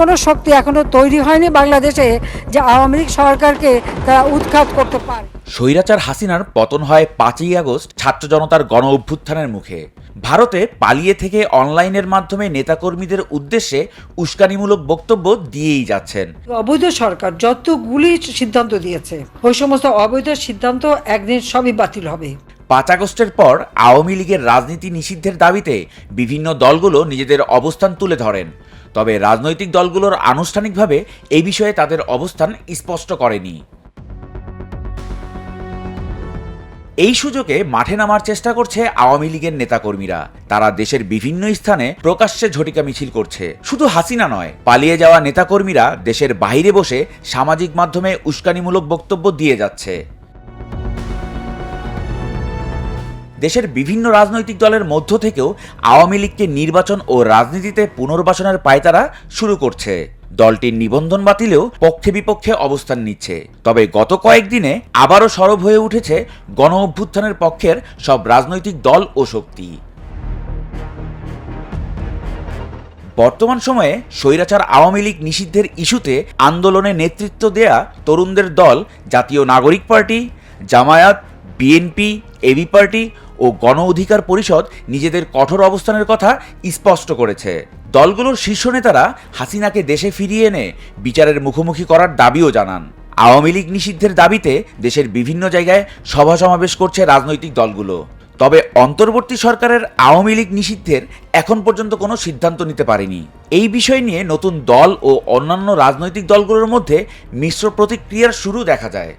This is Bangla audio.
কোনো শক্তি এখনও তৈরি হয়নি বাংলাদেশে যে আওয়ামী লীগ সরকারকে তারা উৎখাত করতে পারে। স্বৈরাচার হাসিনার পতন হয় পাঁচই আগস্ট ছাত্র জনতার গণ অভ্যুত্থানের মুখে। ভারতে পালিয়ে থেকে অনলাইনের মাধ্যমে নেতাকর্মীদের উদ্দেশ্যে উস্কানিমূলক বক্তব্য দিয়েই যাচ্ছেন। অবৈধ সরকার যতগুলি সিদ্ধান্ত দিয়েছে ওই সমস্ত অবৈধ সিদ্ধান্ত একদিন সবই বাতিল হবে। পাঁচ আগস্টের পর আওয়ামী লীগের রাজনীতি নিষিদ্ধের দাবিতে বিভিন্ন দলগুলো নিজেদের অবস্থান তুলে ধরেন। তবে রাজনৈতিক দলগুলোর আনুষ্ঠানিকভাবে এই বিষয়ে তাদের অবস্থান স্পষ্ট করেনি। এই সুযোগে মাঠে নামার চেষ্টা করছে আওয়ামী লীগের নেতাকর্মীরা। তারা দেশের বিভিন্ন স্থানে প্রকাশ্যে ঝটিকা মিছিল করছে। শুধু হাসিনা নয়, পালিয়ে যাওয়া নেতাকর্মীরা দেশের বাইরে বসে সামাজিক মাধ্যমে উস্কানিমূলক বক্তব্য দিয়ে যাচ্ছে। দেশের বিভিন্ন রাজনৈতিক দলের মধ্য থেকেও আওয়ামী লীগকে নির্বাচন ও রাজনীতিতে পুনর্বাসনের পায়তারা শুরু করছে। দলটির নিবন্ধন বাতিলেও পক্ষে বিপক্ষে অবস্থান নিচ্ছে। তবে গত কয়েকদিনে আবারও সরব হয়ে উঠেছে গণ অভ্যুত্থানের পক্ষের সব রাজনৈতিক দল ও শক্তি। বর্তমান সময়ে স্বৈরাচার আওয়ামী লীগ নিষিদ্ধের ইস্যুতে আন্দোলনে নেতৃত্ব দেয়া তরুণদের দল Jatiya Nagorik party, Jamaat, BNP, AB party ও গণ অধিকার পরিষদ নিজেদের কঠোর অবস্থানের কথা স্পষ্ট করেছে। দলগুলোর শীর্ষ নেতারা হাসিনাকে দেশে ফিরিয়ে এনে বিচারের মুখোমুখি করার দাবিও জানান। আওয়ামী লীগ নিষিদ্ধের দাবিতে দেশের বিভিন্ন জায়গায় সভা সমাবেশ করছে রাজনৈতিক দলগুলো। তবে অন্তর্বর্তী সরকারের আওয়ামী লীগ নিষিদ্ধের এখন পর্যন্ত কোনো সিদ্ধান্ত নিতে পারেনি। এই বিষয় নিয়ে নতুন দল ও অন্যান্য রাজনৈতিক দলগুলোর মধ্যে মিশ্র প্রতিক্রিয়ার শুরু দেখা যায়।